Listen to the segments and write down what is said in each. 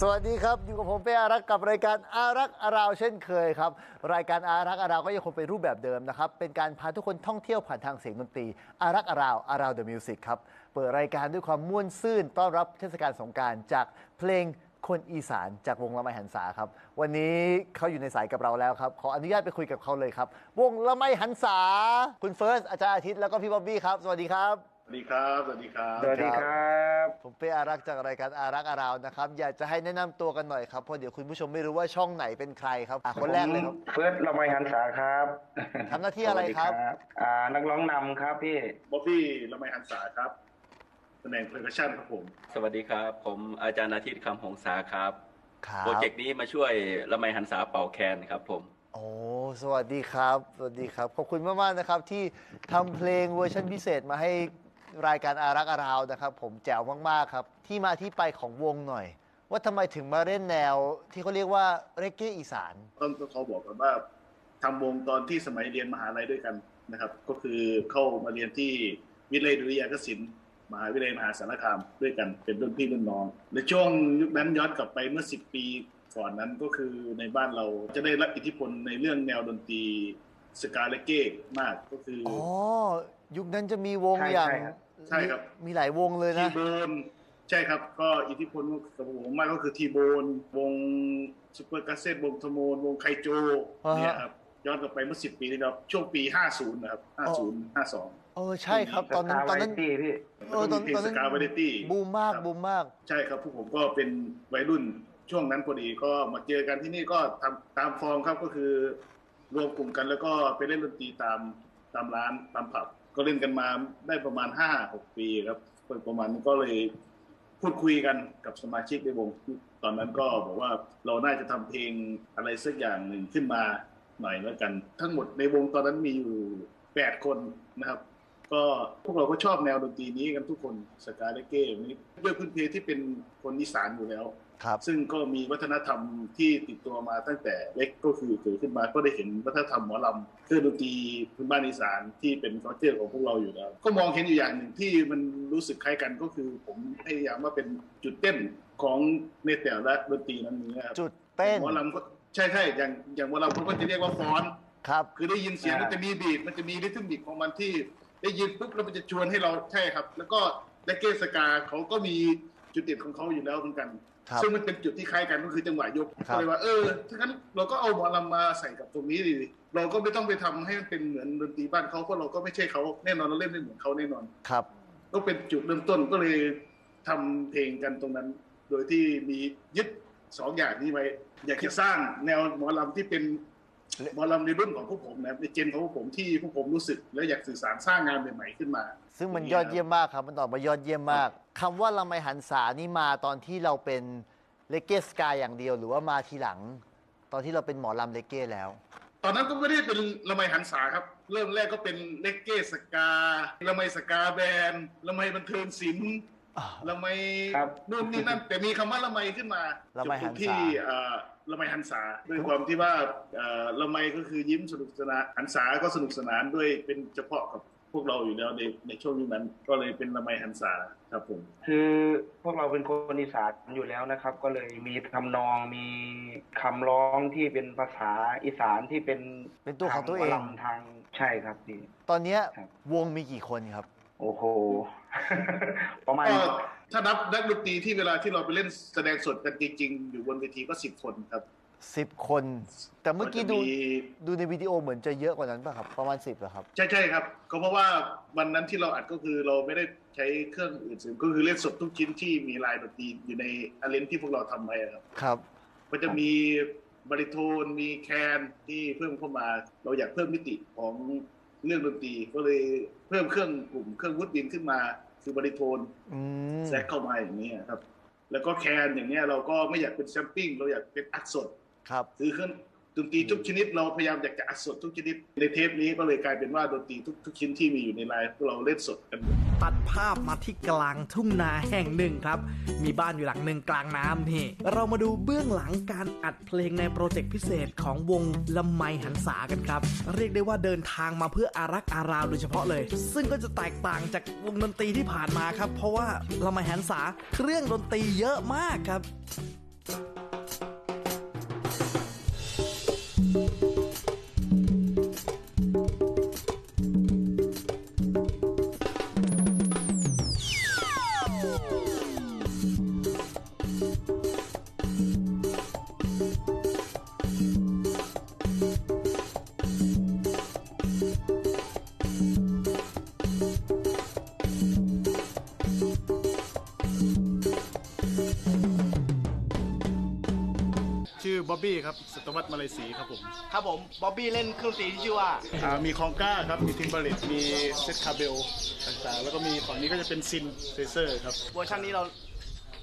สวัสดีครับ อยู่กับผมเป้อารักษ์กับรายการอารักษ์อาราวเช่นเคยครับ รายการอารักษ์อาราวก็ยังคงเป็นรูปแบบเดิมนะครับ เป็นการพาทุกคนท่องเที่ยวผ่านทางเสียงดนตรี อารักษ์อาราวอาราวเดอะมิวสิกครับ เปิดรายการด้วยความม่วนซื่น ต้อนรับเทศกาลสงกรารจากเพลงคนอีสานจากวงละไมหันษาครับ วันนี้เขาอยู่ในสายกับเราแล้วครับ ขออนุญาตไปคุยกับเขาเลยครับ วงละไมหันษาคุณเฟิร์สอาจารย์อาทิตย์แล้วก็พี่บ๊อบบี้ครับ สวัสดีครับ สวัสดีครับ สวัสดีครับ สวัสดีครับผมเป้อารักษ์จากรายการอารักษ์อาราวนะครับ อยากจะให้แนะนำตัวกันหน่อยครับเพราะเดี๋ยวคุณผู้ชมไม่รู้ว่าช่องไหนเป็นใครครับอะคนแรกเลยครับผมเฟิร์สละไมหันษาครับทำหน้าที่อะไรครับ สวัสดีอ่านักร้องนำครับพี่ บ๊อบบี้ละไมหันษาครับตำแหน่งเพลร์ชั่นครับผม สวัสดีครับ ผมอาจารย์อาทิตย์คำหงษาครับ ครับโปรเจกต์นี้มาช่วยละไมหันษาเป่าแคนครับผม โอ้สวัสดีครับ สวัสดีครับ ขอบคุณมากๆนะครับที่ทำเพลงเวอร์ชันพิเศษมาให้ รายการอารักษ์อาราวนะครับ ผมแจ๋วมาก ๆ ครับ ที่มาที่ไปของวงหน่อย ว่าทำไมถึงมาเล่นแนวที่เขาเรียกว่าเรเก้อีสาน ต้องต้องขอบอกก่อนว่าทำวงตอนที่สมัยเรียนมหาลัยด้วยกันนะครับ ก็คือเข้ามาเรียนที่วิทยาลัยดุริยางคศิลป์มหาวิทยาลัยมหาสารคามด้วยกันเป็นรุ่นพี่รุ่นน้องในช่วงยุคนั้นย้อนกลับไปเมื่อ 10 ปีก่อนนั้นก็คือในบ้านเราจะได้รับอิทธิพลในเรื่องแนวดนตรีสกาเลเก้มากก็คือออ๋อ ยุคนั้นจะมีวงใช่อย่าง ใช่ครับ ใช่ครับมีมีหลายวงเลยทีนะ โบนใช่ครับ ก็อิทธิพลกับผมมากก็คือทีโบนวงซูเปอร์กาเซ่วงทโมนวงไคโจอ่าฮะ เนี่ยครับย้อนกลับไปเมื่อ10ปีที่แล้วช่วงปี 50 นะครับ 50 52เออใช่ครับ ตอนนั้นตอนนั้นสกาวาไรตี้พี่เออตอนเพลงตอนสนั้นกาวาไรตี้ บูมมากบูมมาก ใช่ครับพวกผมก็เป็นวัยรุ่นช่วงนั้นพอดีก็มาเจอกันที่นี่ก็ทำตามฟอร์มครับก็คือรวมกลุ่มกันแล้วก็ไปเล่นดนตรีตามตามร้านตามผับ ก็เล่นกันมาได้ประมาณห้าหกปีครับประมาณก็เลยพูดคุยกันกับสมาชิกในวง ตอนนั้นก็บอกว่าเราน่าจะทำเพลงอะไรสักอย่างหนึ่งขึ้นมาหน่อยแล้วกัน ทั้งหมดในวงตอนนั้นมีอยู่แปดคนนะครับ ก็พวกเราก็ชอบแนวดนตรีนี้กันทุกคนสกาเลเก้นี้ด้วยพื้นเพที่เป็นคนอีสานอยู่แล้ว ครับซึ่งก็มีวัฒนธรรมที่ติดตัวมาตั้งแต่เล็กก็คือเกิดขึ้นมาก็ได้เห็นวัฒนธรรมหมอลำเครื่องดนตรีพื้นบ้านอีสานที่เป็นคอเจอร์ของพวกเราอยู่แล้ว ก็มองเห็นอยู่อย่างหนึ่งที่มันรู้สึกคล้ายกันก็คือผมพยายามว่าเป็นจุดเต้นของในแต่ละดนตรีนั้นนะครับจุดเต้นหมอลำก็ใช่ใช่อย่างอย่างหมอลำเขาก็จะเรียกว่าฟ้อนครับคือได้ยินเสียงอ่ามัมันจะมีบีทมันจะมีริทึมบิกของมันที่ ได้ยินปุ๊บแล้วมันจะชวนให้เราใช่ครับ แล้วก็เลเกสกาเขาก็มีจุดเด่นของเขาอยู่แล้วเหมือนกันครับ ซึ่งมันเป็นจุดที่คล้ายกันก็คือจังหวะยกครับก็เลยว่าเออถ้างั้นเราก็เอาหมอลำมาใส่กับตรงนี้ดิเราก็ไม่ต้องไปทำให้มันเป็นเหมือนดนตรีบ้านเขาเพราะเราก็ไม่ใช่เขาแน่นอนเราเล่นไม่เหมือนเขาแน่นอนครับก็เป็นจุดเริ่มต้นก็เลยทำเพลงกันตรงนั้น โดยที่มียึดสองอย่างนี้ไว้อยากจะสร้างแนวหมอลำที่เป็นหมอลำในรุ่นของพวกผมนะครับในเจนของพวกผมที่พวกผมรู้สึก และอยากสื่อสารสร้างงานใหม่ๆขึ้นมา ซึ่งมันยอดเยี่ยมมากครับ มันออกมายอดเยี่ยมมาก คำว่าละไมหันษานี่มาตอนที่เราเป็นเลเกสกายอย่างเดียว หรือว่ามาทีหลัง ตอนที่เราเป็นหมอลำเลเก้แล้ว ตอนนั้นก็ไม่ได้เป็นละไมหันษาครับ เริ่มแรกก็เป็นเลกเก้สกาละไมสกาแบนละไมบันเทิงศิลป์อ่าละไมครับ นู่นนี่นั่น แต่มีคำว่าละไมขึ้นมาละไมหันษา จุดที่เอ่อละไมหันษาด้วยความที่ว่าเอ่อละไมก็คือยิ้มสนุกสนานหันษาก็สนุกสนานด้วยเป็นเฉพาะกับ พวกเราอยู่แล้วในในช่วงยุคนั้นก็เลยเป็นละไมหันษาครับผม คือพวกเราเป็นคนอีสานอยู่แล้วนะครับ ก็เลยมีทำนองมีคำร้องที่เป็นภาษาอีสานที่เป็นเป็นตัวของตัวเองทาหมลำทางใช่ครับพี่ตอนเนี้ยครับวงมีกี่คนครับ โอ้โหประมาณก็ถ้านับนักดนตรีที่เวลาที่เราไปเล่นแสดงสดกันจริงๆอยู่บนเวทีก็สิบคนครับ 10คน แต่เมื่อกี้ดูจะดูในวิดีโอเหมือนจะเยอะกว่านั้นป่ะครับ ประมาณ10เหรอครับ ใช่ใช่ครับก็เพราะว่าวันนั้นที่เราอัดก็คือเราไม่ได้ใช้เครื่องอื่นซึ่งก็คือเล่นสดทุกชิ้นที่มีลายดนตรีอยู่ในอาเลนที่พวกเราทำไว้ครับครับ ก็จะมีบริโทนมีแคนที่เพิ่มเข้ามา เราอยากเพิ่มมิติของเรื่องดนตรี ก็เลยเพิ่มเครื่องกลุ่มเครื่องวุดวินขึ้นมา คือบริโทนอืมแทรกเข้ามาอย่างนี้ยครับ แล้วก็แคนอย่างเนี้ยเราก็ไม่อยากเป็นแซมปิ้งเราอยากเป็นอัดสด ครับคือเครื่องดนตรีทุกชนิดเราพยายามอยากจะอัดสดทุกชนิดในเทปนี้ก็เลยกลายเป็นว่าดนตรีทุกทุกชิ้นที่มีอยู่ในไลน์พวกเราเล่นสดกันหมดตัดภาพมาที่กลางทุ่งนาแห่งหนึ่งครับ มีบ้านอยู่หลังหนึ่งกลางน้ำนี่ เรามาดูเบื้องหลังการอัดเพลงในโปรเจกต์พิเศษของวงละไมหันษากันครับ เรียกได้ว่าเดินทางมาเพื่ออารักษ์อาราวโดยเฉพาะเลย ซึ่งก็จะแตกต่างจากวงดนตรีที่ผ่านมาครับ เพราะว่าละไมหันษาเครื่องดนตรีเยอะมากครับชื่ thank you อบ๊อบบี้ครับสตวัตมาเลสีครับผมครับผมบ๊อบบี้เล่นเครื่องดนตรีที่ชื่อว่า อ่ามีคองก้าครับมีทิมเบอร์เลตมีเซตคาเบลต่างๆ แล้วก็มีฝั่งนี้ก็จะเป็นซินเซเซอร์ครับ เวอร์ชันนี้เรา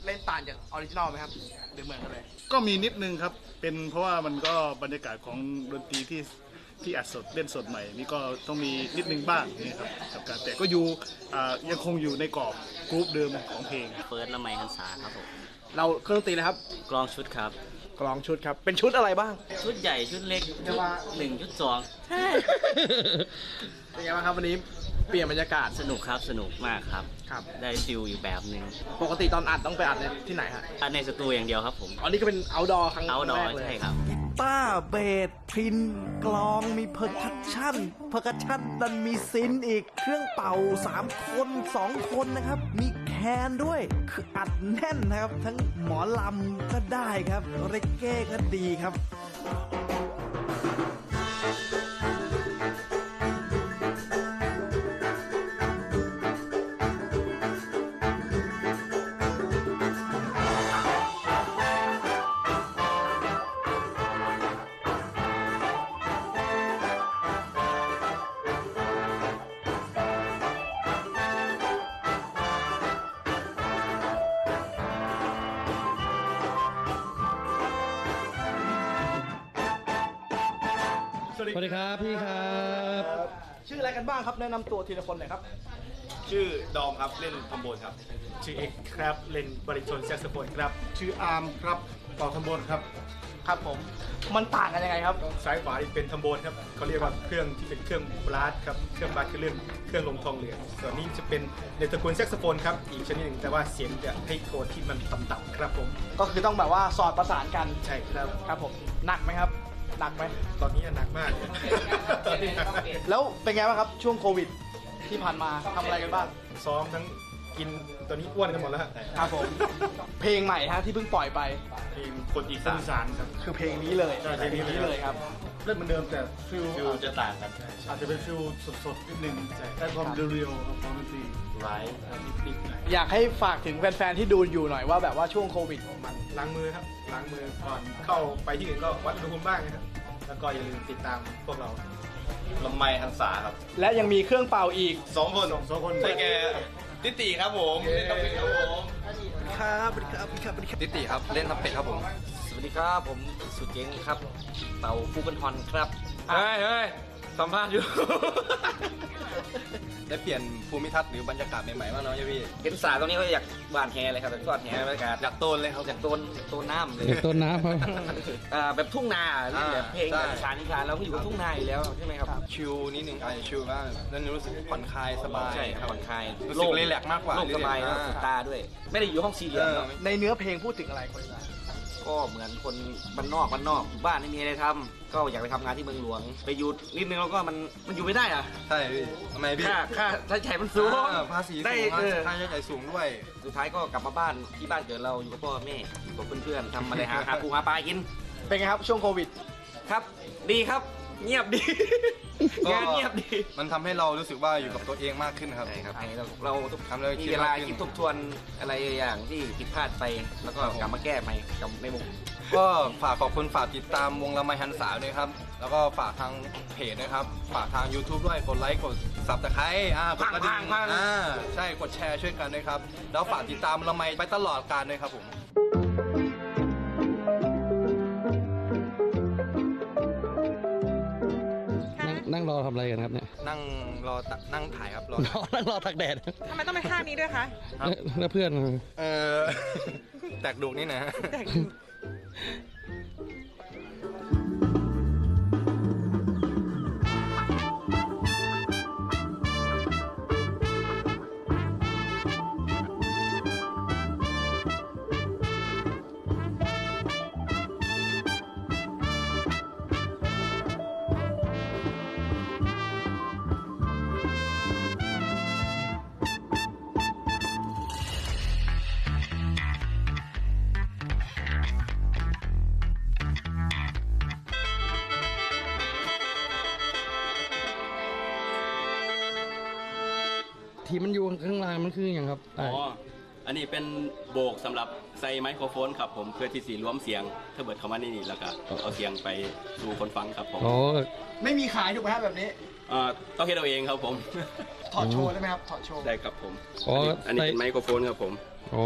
เล่นต่างจากออริจินอลไหมครับหรือเหมือนกันเลย ก็มีนิดนึงครับ เป็นเพราะว่ามันก็บรรยากาศของดนตรีที่ที่อัดสดเล่นสดใหม่ นี่ก็ต้องมีนิดนึงบ้างนี่ครับกับการแต่ก็อยู่อ่ายังคงอยู่ในกรอบกรุ๊ปเดิมของเพลง เฟิร์สละไมฮันษาครับผมเราเครื่องดนตรีนะครับ กลองชุดครับ กลองชุดครับ เป็นชุดอะไรบ้าง ชุดใหญ่ชุดเล็กชุดหนึ่งชุดสองเป็นไงบ้างครับวันนี้เปลี่ยนบรรยากาศสนุกครับสนุกมากครับครับได้ฟิลอีกแบบหนึ่งปกติตอนอัดต้องไปอัดในที่ไหนฮะอันในสตูอย่างเดียวครับผมอันนี้ก็เป็น outdoor ครั้งเอาดอแรกเลยใช่ครับกีตาร์เบสพรินกลองมีเพอร์คัชชั่นเพอร์คัชชั่นดันมีซินอีกเครื่องเป่า 3 คน 2 คนนะครับ มี แคนด้วย คืออัดแน่นนะครับ ทั้งหมอลำก็ได้ครับเรเก้ก็ดีครับ สวัสดีครับพี่ครับ ชื่ออะไรกันบ้างครับแนะนำตัวทีละคนหน่อยครับ ชื่อดอมครับเล่นทอมโบนครับ ชื่อเอกครับเล่นบริชนแซกโซโฟนครับ ชื่ออาร์มครับเป่าทำโบนครับครับผม มันต่างกันยังไงครับ ซ้ายขวาอีกเป็นทอมโบนครับเขาเรียกว่าเครื่องที่เป็นเครื่องบลัสครับเครื่องบลัสคือเรื่องเครื่องลงทองเหลืองส่วนนี้จะเป็นในตระกูลแซกโซโฟนครับอีกชนิดหนึ่งแต่ว่าเสียงจะให้โทนที่มันต่ำๆครับผมก็คือต้องแบบว่าสอดประสานกันใช่ครับครับผมหนักไหมครับ หนักไหมตอนนี้หนักมากเลยแล้วเป็นไงบ้างครับช่วงโควิดที่ผ่านมาทำอะไรกันบ้าง ซ้อมทั้ง กินตอนนี้อ้วนกันหมดแล้วฮะครับผม เพลงใหม่ฮะที่เพิ่งปล่อยไปทีมคนอีสาน สานครับ คือเพลงนี้เลยใช่เพลงนี้เลย เลยครับ เล่นเหมือนเดิมแต่ฟิลฟิลจะต่างกันอาจจะเป็นฟิลสดๆนิดนึงได้ความเรียวๆครับความดนตรีไลฟ์นิดๆหน่อยอยากให้ฝากถึงแฟนๆที่ดูอยู่หน่อยว่าแบบว่าช่วงโควิด มันล้างมือครับล้างมือก่อนเข้าไปที่อื่นก็วัดอุณหภูมิบ้างนะครับแล้วก็อย่าลืมติดตามพวกเราลำไมหันษาครับและยังมีเครื่องเป่าอีก สองคนสองคนใช่แก ติติครับผมเล่นทับเป็ดครับผมครับสวัสดีครับสวัสดีครับสวัสดีครับติติครับเล่นทับเป็ดครับผม สวัสดีครับผมสุดเจ๋งครับเป่าฟูกันฮอนครับ เฮ้ยเฮ้ย สัมภาษณ์อยู่ ได้เปลี่ยนภูมิทัศน์หรือบรรยากาศใหม่ๆบ้างเนาะพี่ เห็นสาตรงนี้ก็อยากบานแฮเลยครับแบบทอดแฮบรรยากาศอยากโตนเลยครับจากโตนจากโตนน้ำเลยจากต้นน้ำครับ อ่าแบบทุ่งนาเล่นแบบเพลงใช่แบบชานิทานเราก็อยู่กับทุ่งนาอยู่แล้วใช่ไหมครับ ชิลนิดนึงอาจจะชิลบ้างนั่นรู้สึกผ่อนคลายสบายใช่ครับผ่อนคลายรู้สึกรีแลกซ์มากกว่าโล่งสบายรีแลแล้กวซ์สุดอ่าตาด้วย ไม่ได้อยู่ห้องสี่เหลี่ยมเนาะในเนื้อเพลงพูดถึงอะไรคน ก็เหมือนคนบ้านนอกบ้านนอกอยู่บ้านไม่มีอะไรทำก็อยากไปทำงานที่เมืองหลวง ไปอยู่นิดนึงแล้วก็มันมันอยู่ไม่ได้อะใช่พี่ทำไมพี่ค่าค่าใช้จ่ายมันสูงอ่าภาษีได้สูงเออ ค่าใช้จ่ายสูงด้วย สุดท้ายก็กลับมาบ้านที่บ้านเกิดเราอยู่กับพ่อแม่อยู่กับเพื่อนๆทำอะไรหาหาปูหาปลากิน เป็นไงครับช่วงโควิด ครับ ดีครับ เงียบดีก็งานเงียบดี มันทำให้เรารู้สึกว่าอยู่กับตัวเองมากขึ้นครับ ใช่ครับเราเราทุกทำแล้วมีคิดเวลามากขึ้นคิดทบทวนอะไรอย่างที่ผิดพลาดไป แล้วก็กลับมาแก้ใหม่กับในมุมก็ฝากขอบคุณฝากติดตามวงละไมหันษาด้วยครับ แล้วก็ฝากทางเพจนะครับ ฝากทาง YouTube ด้วย กดไลค์ กดซับสไครต์อ่ากดกระดิ่งพังๆๆอ่าใช่ กดแชร์ช่วยกันด้วยครับ แล้วฝากติดตามละไมไปตลอดการด้วยครับผม รอทำอะไรกันครับเนี่ยนั่งรอตะนั่งถ่ายครับรอ รอนั่งรอตักแดดทำไมต้องเป็นท่านี้ด้วยคะแล้วแล้วเพื่อนอะเออ แตกดุนี่นะ ทีมันอยู่ข้างล่างมันคืออย่างครับอ๋อ อันนี้เป็นโบกสำหรับใส่ไมโครโฟนครับผมเพื่อที่สีรวมเสียง ถ้าเบิดเข้ามาในนี่แล้วก็เอาเสียงไปสู่คนฟังครับผมโอ้ไม่มีขายถูกไหมครับแบบนี้ เอ่อต้องเฮ็ดเอาเองครับผม ถอดโชว์ได้ไหมครับถอดโชว์ได้ครับผม อ๋ออันนี้เป็นไมโครโฟนครับผมอ๋อ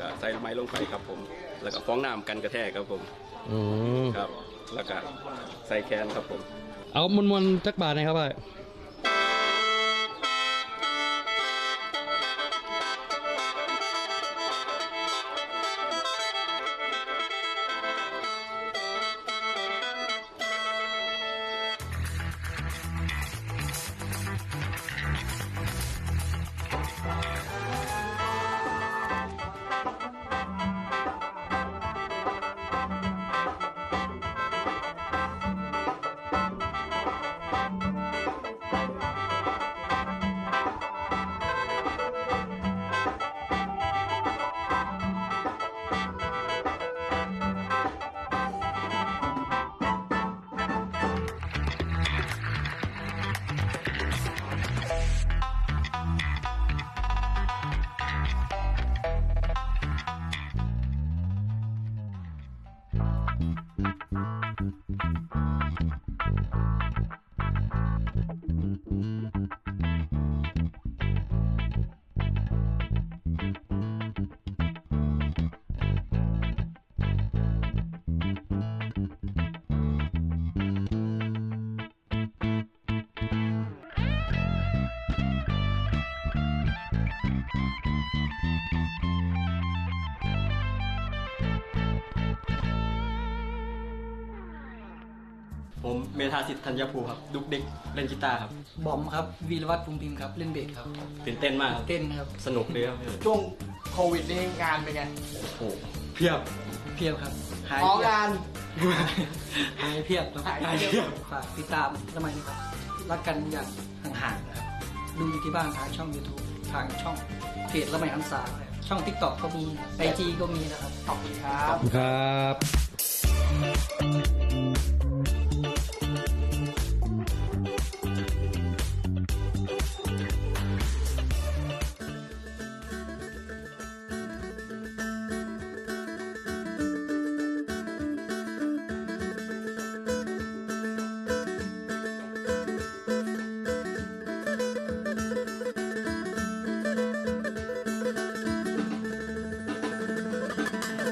ก็ใส่ไม้ลงไปครับผม แล้วก็ฟ้องน้ำกันกระแทกครับผมอืมครับ แล้วก็ใส่แคนครับผม เอามวนมวนๆจักบาทนะครับไอ้ ผมเมธาสิทธิ์ธัญภูครับดุกเด็กเล่นกีตาร์ครับ บอมครับวีรวัตรภูมิพิมพ์ครับเล่นเบสครับตื่นเต้นมากครับเต้นครับสนุกเลยครับช่วงโควิดนี่งานเป็นไงโอ้โหเพียบเพียบครับหายอ๋อเพียบงาน หายเพียบครับหายเพียบ ฝากติดตามทำไมนะครับรักกันอย่างห่างๆนะครับดูอยู่ที่บ้านทางช่อง YouTube ทางช่องเพจละไมอันสาครับช่อง TikTok ก็มีไอจีก็มีนะครับขอบคุณครับ ครับ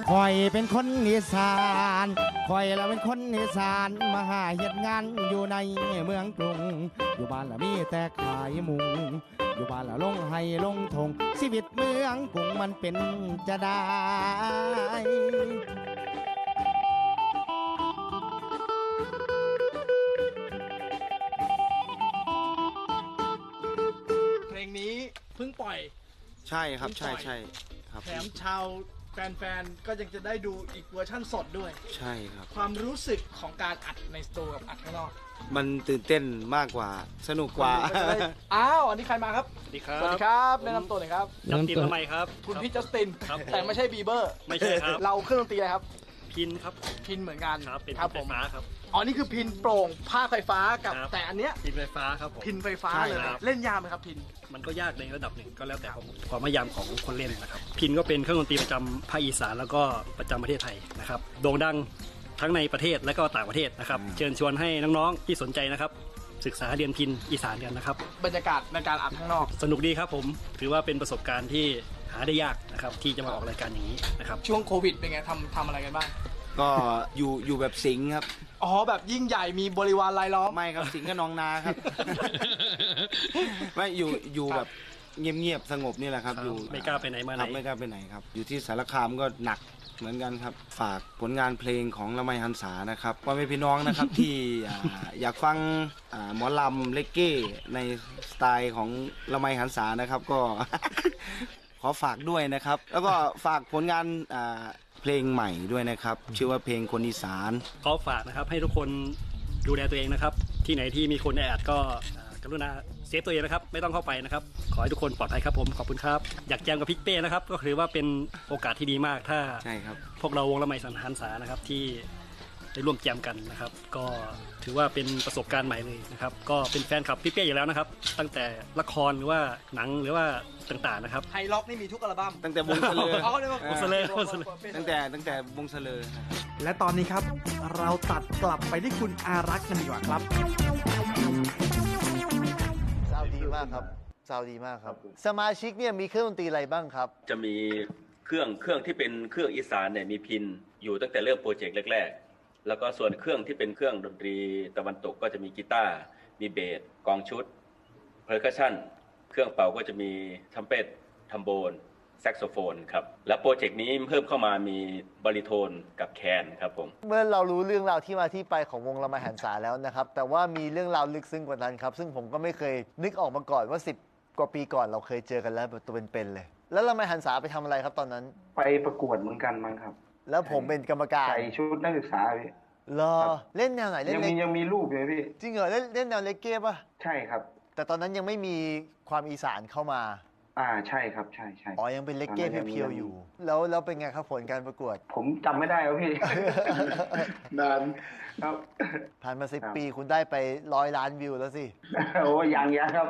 คอยเป็นคนอีสานคอยละเป็นคนอีสานมาหาเหตุงานอยู่ในเมืองกรุง อยู่บ้านละมีแต่ขายมุง อยู่บ้านละลงให้ลงทงชีวิตเมืองกรุงมันเป็นจะได้เพลงนี้เพิ่งปล่อย ใช่ครับ ใช่ใช่ครับ แถมชาว แฟนๆ ก็ยังจะได้ดูอีกเวอร์ชั่นสดด้วย ใช่ครับ ความรู้สึกของการอัดในสตูกับอัดข้างนอกมันตื่นเต้นมากกว่า สนุกกว่าคนดูก็จะได้อ้าว อันนี้ใครมาครับ สวัสดีครับ สวัสดีครับแนะนำตัวหน่อยครับจับตีนทำไมครับ คุณพี่จัสตินครับผมแต่ไม่ใช่บีเบอร์ ไม่ใช่ครับ เราเครื่องดนตรีอะไรครับ พินครับพินเหมือนกันครับเป็นครับไฟผมฟ้าครับ อ๋อนี่คือพินโปร่งผ้าไฟฟ้ากับ ครับ แต่อันเนี้ยพินไฟฟ้าครับผม พินไฟฟ้าใช่เลยครับ เล่นยากไหมครับพิน มันก็ยากในระดับหนึ่งก็แล้วแต่ความพยายามของคนเล่นนะครับ พินก็เป็นเครื่องดนตรีประจำภาคอีสานแล้วก็ประจำประเทศไทยนะครับโด่งดังทั้งในประเทศและก็ต่างประเทศนะครับ เชิญชวนให้น้องๆที่สนใจนะครับ ศึกษาเรียนพินอีสานกันนะครับ บรรยากาศในการอัดข้างนอก สนุกดีครับผมถือว่าเป็นประสบการณ์ที่ หาได้ยากนะครับที่จะมาออกรายการอย่างนี้นะครับช่วงโควิดเป็นไงทำทำอะไรกันบ้าง ก็อยู่อยู่แบบสิงห์ครับ อ๋อแบบยิ่งใหญ่มีบริวารรายล้อม ไม่ครับสิงห์กับน้องนาครับ ไม่อยู่อยู่แบบเงียบๆสงบนี่แหละครับ อยู่ไม่กล้าไปไหนมาไหน ครับไม่กล้าไปไหนครับ อยู่ที่สารคามก็หนักเหมือนกันครับ ฝากผลงานเพลงของละไมฮันษานะครับว่าไม่พี่น้องนะครับ ที่อ่าอยากฟังอ่าหมอลำเลกเก้ในสไตล์ของละไมฮันษานะครับก็ ขอฝากด้วยนะครับ แล้วก็ฝากผลงานอ่าเพลงใหม่ด้วยนะครับ ชื่อว่าเพลงคนอีสาน ขอฝากนะครับให้ทุกคนดูแลตัวเองนะครับ ที่ไหนที่มีคนแออัดก็อ่ากรุณาเซฟตัวเองนะครับ ไม่ต้องเข้าไปนะครับ ขอให้ทุกคนปลอดภัยครับผมขอบคุณครับ อยากแจมกับพิกเป้นะครับ ก็ถือว่าเป็นโอกาสที่ดีมากถ้า ใช่ครับ พวกเราวงละไมสันหันษานะครับที่ ได้ร่วมแจมกันนะครับ ก็ถือว่าเป็นประสบการณ์ใหม่เลยนะครับ ก็เป็นแฟนคลับพี่เป้อยู่แล้วนะครับ ตั้งแต่ละครหรือว่าหนังหรือว่าต่างๆนะครับ ไฮล็อกนี่มีทุกอัลบั้มตั้งแต่วงเสลออ๋อเรียกว่า วงเสลอวงเสลอตั้งแต่ตั้งแต่วงเสลอนะครับ และตอนนี้ครับ เราตัดกลับไปที่คุณอารักษ์กันดีกว่าครับ ซาวด์ดีมากครับซาวด์ดีมากครับ สมาชิกเนี่ยมีเครื่องดนตรีอะไรบ้างครับ จะมีเครื่องเครื่องที่เป็นเครื่องอีสานเนี่ยมีพินอยู่ตั้งแต่เริ่มโปรเจกต์แรกๆ แล้วก็ส่วนเครื่องที่เป็นเครื่องดนตรีตะวันตกก็จะมีกีตาร์มีเบสกองชุดเพอร์คัชชันเครื่องเป่าก็จะมีทัมเป็ตทัมโบนแซกโซโฟนครับ และโปรเจกต์นี้เพิ่มเข้ามามีบาริโทนกับแคนครับผม เมื่อเรารู้เรื่องราวที่มาที่ไปของวงละไมหันษาแล้วนะครับ แต่ว่ามีเรื่องราวลึกซึ้งกว่านั้นครับ ซึ่งผมก็ไม่เคยนึกออกมาก่อนว่า 10 กว่าปีก่อนเราเคยเจอกันแล้วแบบตัวเป็นๆเลย แล้วละไมหันษาไปทำอะไรครับตอนนั้น ไปประกวดเหมือนกันมั้งครับ แล้วผมเป็นกรรมการใส่ชุดนักศึกษาพี่เหรอเล่นแนวไหนเล่นยังเลมีกยังมีรูปอยู่พี่ จริงเหรอเล่นเล่นแนวเลกเก้ป่ะใช่ครับ แต่ตอนนั้นยังไม่มีความอีสานเข้ามาอ่าใช่ครับใช่ใช่ อ๋อยังเป็นเลกเก้ตอนนั้นยังเพียวๆอยู่ แล้วแล้วเป็นไงครับผลการประกวด ผมจำไม่ได้แล้วพี่ นานครับ ผ่านมาสิบครับ ปีคุณได้ไปร้อยล้านวิวแล้วสิ โอ้ยังยังครับ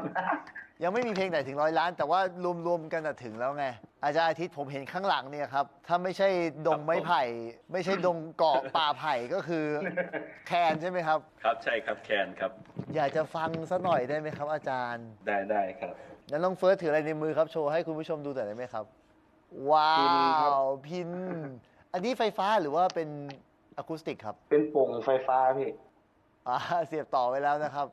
ยังไม่มีเพลงไหนถึงร้อยล้าน แต่ว่ารวมๆกันน่ะถึงแล้วไง อาจารย์อาทิตย์ผมเห็นข้างหลังเนี่ยครับ ถ้าไม่ใช่ดงไม้ไผ่ ไม่ใช่ดงเกาะป่าไผ่ก็คือแคนใช่ไหมครับ ครับใช่ครับแคนครับ อยากจะฟังสักหน่อยได้ไหมครับ อาจารย์ได้ได้ครับ แล้วน้องเฟิร์สถืออะไรในมือครับโชว์ให้คุณผู้ชมดูหน่อยได้ไหมครับ ว้าพินครับวพิน อันนี้ไฟฟ้าหรือว่าเป็นอะคูสติกครับ เป็นโป่งไฟฟ้าพี่อ่าเสียบต่อไว้แล้วนะครับ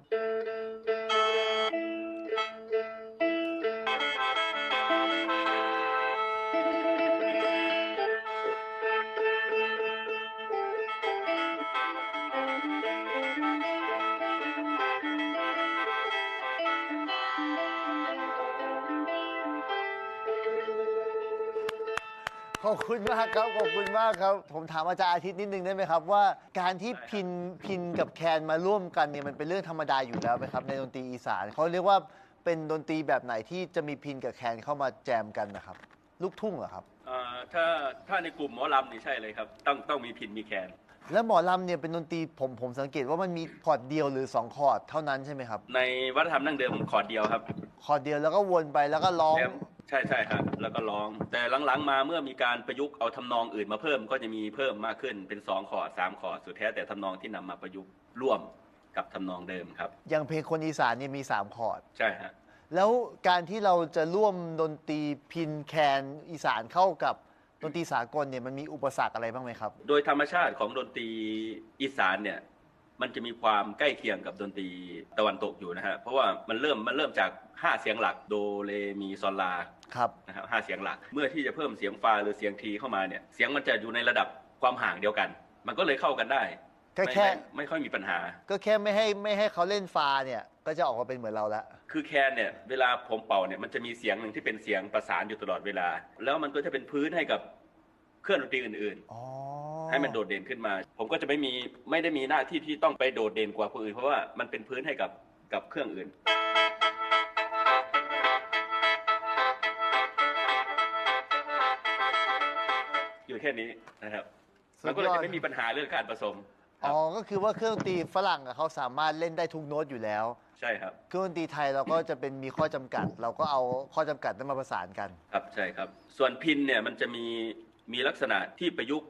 คุณมากครับขอบคุณมากครับ ผมถามอาจารย์อาทิตย์นิดนึงได้ไหมครับว่าการที่พินพินกับแคนมาร่วมกันเนี่ยมันเป็นเรื่องธรรมดาอยู่แล้วไหมครับในดนตรีอีสานเขาเรียกว่าเป็นดนตรีแบบไหนที่จะมีพินกับแคนเข้ามาแจมกันนะครับ ลูกทุ่งเหรอครับ อ่าถ้าถ้าในกลุ่มหมอลำนี่ใช่เลยครับ ต้องต้องมีพินมีแคน แล้วหมอลำเนี่ยเป็นดนตรีผมผมสังเกตว่ามันมีคอร์ดเดียวหรือ2คอร์ดเท่านั้นใช่ไหมครับในวัฒนธรรมดั้งเดิมคอร์ดเดียวครับ คอร์ดเดียวแล้วก็วนไปแล้วก็ร้องแล้ว ใช่ใช่ครับแล้วก็ร้อง แต่หลังๆ มาเมื่อมีการประยุกต์เอาทำนองอื่นมาเพิ่มก็จะมีเพิ่มมากขึ้นเป็นสองคอร์ดสามคอร์ดสุดแท้แต่ทำนองที่นำมาประยุกต์ร่วมกับทำนองเดิมครับอย่างเพลงคนอีสานเนี่ยมี3คอร์ดใช่ฮะแล้วการที่เราจะร่วมดนตรีพินแคนอีสานเข้ากับดนตรีสากลเนี่ยมันมีอุปสรรคอะไรบ้างไหมครับ โดยธรรมชาติของดนตรีอีสานเนี่ยมันจะมีความใกล้เคียงกับดนตรีตะวันตกอยู่นะฮะเพราะว่ามันเริ่มมันเริ่มจากห้าเสียงหลักโดเรมีซอลลา ครับนะครับห้าเสียงหลัก เมื่อที่จะเพิ่มเสียงฟาหรือเสียงทีเข้ามาเนี่ย เสียงมันจะอยู่ในระดับความห่างเดียวกัน มันก็เลยเข้ากันได้ก็ไม่แค่ ไม่ไม่ค่อยมีปัญหา ก็แค่ไม่ให้ไม่ให้เขาเล่นฟาเนี่ย ก็จะออกมาเป็นเหมือนเราแล้วคือแคนเนี่ยเวลาผมเป่าเนี่ยมันจะมีเสียงหนึ่งที่เป็นเสียงประสานอยู่ตลอดเวลา แล้วมันก็จะเป็นพื้นให้กับเครื่องดนตรีอื่นๆให้มันโดดเด่นขึ้นมา ผมก็จะไม่มีไม่ได้มีหน้าที่ที่ต้องไปโดดเด่นกว่าคนอื่น เพราะว่ามันเป็นพื้นให้กับกับเครื่องอื่น อยู่แค่นี้นะครับสุมัดนก็ยเลยอดจะไม่มีปัญหาเรื่องการผสมอ๋อ ก็คือว่าเครื่องดนตรีฝรั่งอะเขาสามารถเล่นได้ทุกโน้ตอยู่แล้ว ใช่ครับ เครื่องดนตรีไทยเราก็จะเป็นมีข้อจำกัด เราก็เอาข้อจำกัดนั้นมาประสานกัน ครับใช่ครับ ส่วนพินเนี่ยมันจะมีมีลักษณะที่ประยุกต์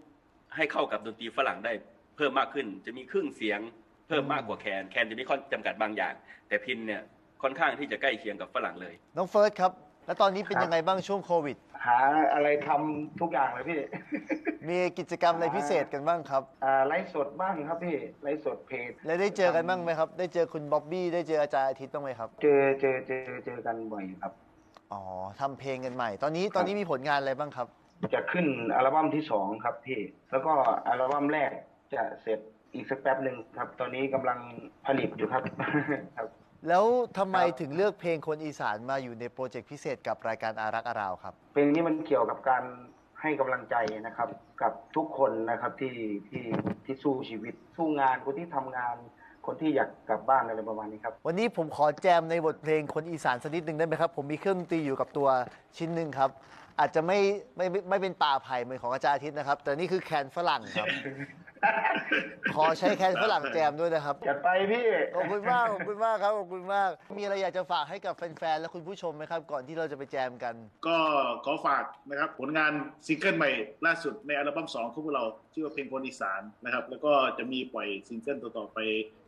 ให้เข้ากับดนตรีฝรั่งได้เพิ่มมากขึ้น จะมีครึ่งเสียงเพิ่มมากกว่าแคนแคนจะมีข้อจำกัดบางอย่าง แต่พินเนี่ยค่อนข้างที่จะใกล้เคียงกับฝรั่งเลย น้องเฟิร์สครับ แล้วตอนนี้เป็นครับยังไงบ้างช่วงโควิด หาอะไรทำทุกอย่างเลยพี่ มีกิจกรรมอะไรพิเศษกันบ้างครับ อ่าไลฟ์สดบ้างครับพี่ไลฟ์สดเพจแล้วได้เจอกันบ้างไหมครับ ได้เจอคุณบ๊อบบี้ได้เจออาจารย์อาทิตย์บ้างไหมครับ เจอเจอเจอเจอกันบ่อยครับ อ๋อทำเพลงกันใหม่ ตอนนี้ตอนนี้มีผลงานอะไรบ้างครับ จะขึ้นอัลบั้มที่สองครับพี่ แล้วก็อัลบั้มแรกจะเสร็จอีกสักแป๊บหนึ่งครับ ตอนนี้กำลังผลิตอยู่ครับ ครับ แล้วทำไมครับ ถึงเลือกเพลงคนอีสานมาอยู่ในโปรเจกต์พิเศษกับรายการอารักอาราวครับ เพลงนี้มันเกี่ยวกับการให้กำลังใจนะครับ กับทุกคนนะครับที่ที่ที่สู้ชีวิต สู้งานคนที่ทำงาน คนที่อยากกลับบ้านอะไรประมาณนี้ครับ วันนี้ผมขอแจมในบทเพลงคนอีสานสักนิดหนึ่งได้ไหมครับ ผมมีเครื่องดนตรีอยู่กับตัวชิ้นหนึ่งครับ อาจจะไม่ไม่ไม่ไม่เป็นป่าไผ่เหมือนของอาจารย์อาทิตย์นะครับ แต่นี่คือแคนฝรั่งครับ ขอใช้แคนฝรั่งแจมด้วยนะครับ จัดไปพี่ ขอบคุณมากขอบคุณมากครับขอบคุณมาก มีอะไรอยากจะฝากให้กับแฟนๆ และคุณผู้ชมไหมครับ ก่อนที่เราจะไปแจมกัน ก็ขอฝากนะครับ ผลงานซิงเกิลใหม่ล่าสุดในอัลบั้ม2ของพวกเราชื่อว่าเพลงคนอีสานนะครับ แล้วก็จะมีปล่อยซิงเกิลต่อๆไป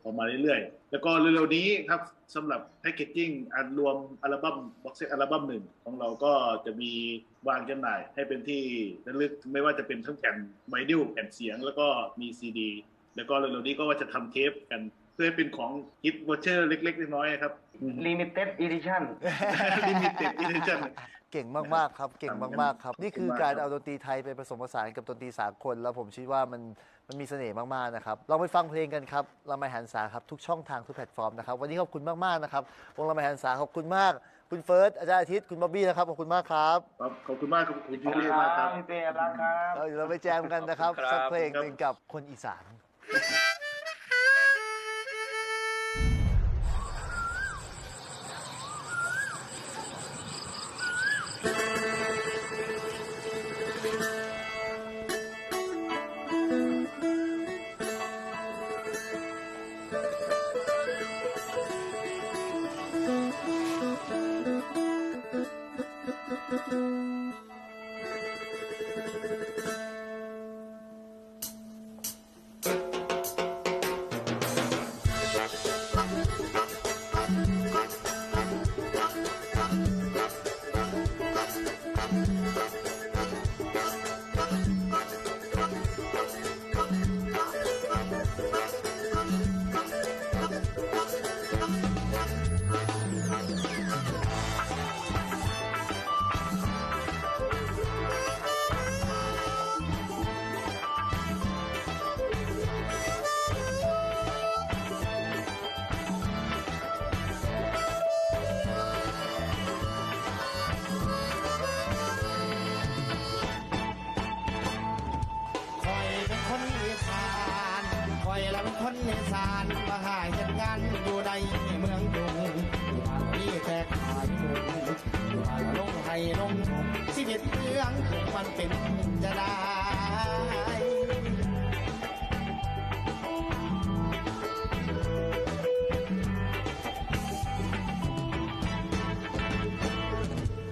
ออกมาเรื่อยๆ แล้วก็เร็วๆนี้ครับสำหรับแพคเกจจิ้งอันรวมอัลบั้มบ็อกเซตอัลบั้มหนึ่งของเราก็จะมีวางจำหน่ายให้เป็นที่ระลึกไม่ว่าจะเป็นทั้งแผ่นไวนิลแผ่นเสียงแล้วก็มีซีดี แล้วก็เร็วๆนี้ก็ว่าจะทำเทปกันเพื่อให้เป็นของฮิตวอเชอร์เล็กๆน้อยๆครับ Limited Edition Limited Edition เก่งมากๆครับ เก่งมากๆครับ นี่คือการเอาดนตรีไทยไปผสมผสานกับดนตรีสากลแล้วผมคิดว่ามันมันมีเสน่ห์มากๆนะครับลองไปฟังเพลงกันครับเราไม่หันษาครับทุกช่องทางทุกแพลตฟอร์มนะครับวันนี้ขอบคุณมากๆนะครับวงเราไม่หันษาขอบคุณมาก คุณเฟิร์สอาจารย์อาทิตย์คุณบ๊อบบี้นะครับขอบคุณมากครับครับขอบคุณมากครับคุณจูเลียมากครับพี่เป้รักครับ เราเดี๋ยวเราไปแจมกันนะครับครับสักเพลงหนึ่งกับคนอีสานคอ Thank you. คนอีสานคอยละเป็นคนอีสานมาหา เมืองกรุงอยู่บ้านนี้แต่ขายหมูอยู่บ้านลงไห้ลงหงชีวิตเมืองกรุงมันเป็นจะได้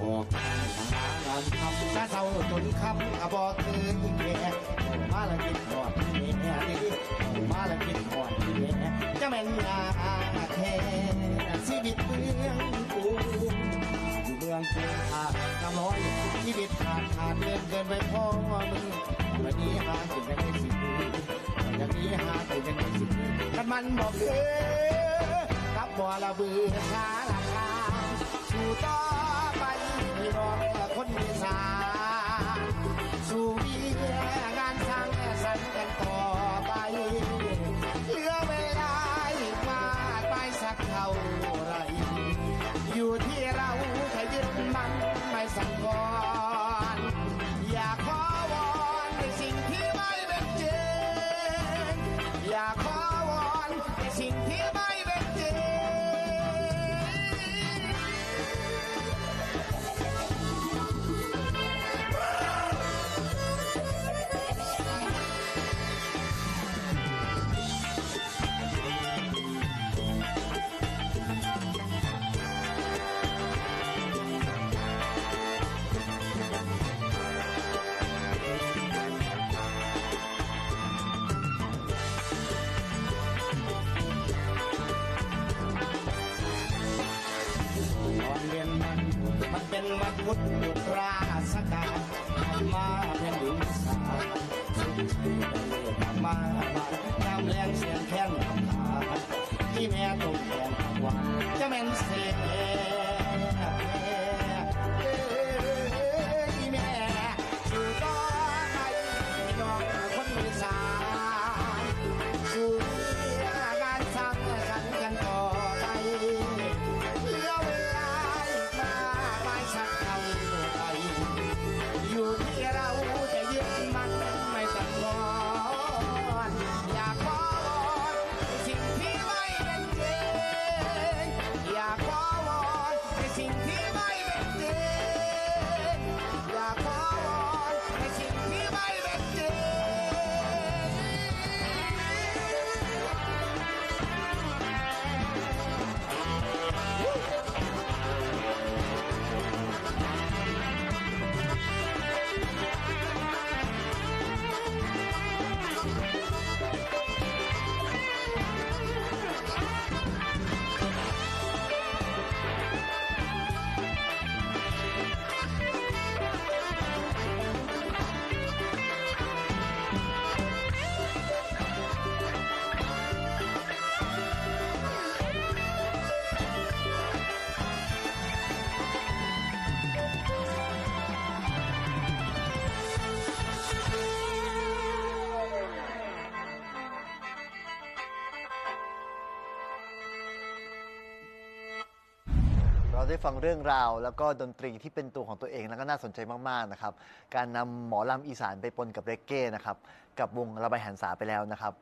ออกทาเศร้าจนคำกะบอกเคยแก่มาละกินหอดแม่ดิมาละกินหอด จะแม่นงาแท้ชีวิตเมืองกูอยู่เมืองกูขาดกำร้อยชีวิตขาดขาดเกินเกินไปพ่อมึงวันนี้หากินยังไม่สิบอย่างนี้หากินยังไม่สิบกันมันบอกเออกับบ่ละเบือหาราคาสู่ต่อไปพี่น้อคนอีสานสู่วี อยู่ วา ได้ฟังเรื่องราว แล้วก็ดนตรีที่เป็นตัวของตัวเองแล้วก็น่าสนใจมากๆนะครับ การนำหมอลำอีสานไปปนกับเรกเก้นะครับ กับวงระบายหันษาไปแล้วนะครับ